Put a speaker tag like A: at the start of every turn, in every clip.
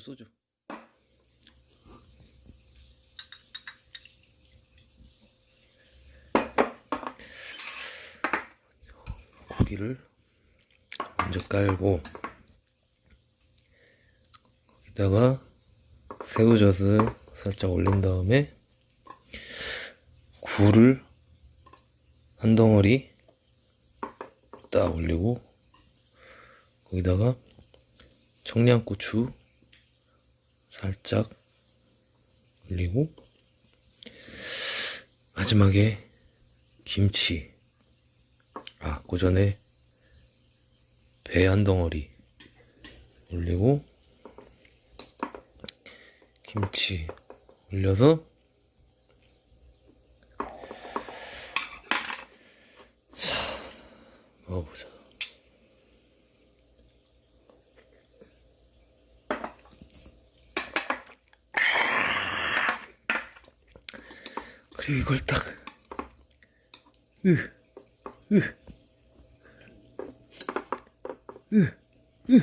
A: 소주 소주. 고기를 먼저 깔고 거기다가 새우젓을 살짝 올린 다음에 굴을 한 덩어리 딱 올리고 거기다가 청양고추 살짝 올리고 마지막에 김치. 아 그 전에 배 한 덩어리 올리고 김치 올려서 자 먹어보자 그리고 이걸 딱. 으, 으, 으, 으.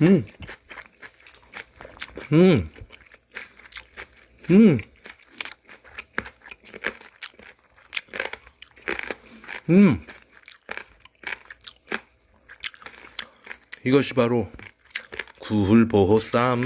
A: 음, 음, 음, 음. 이것이 바로 굴보쌈.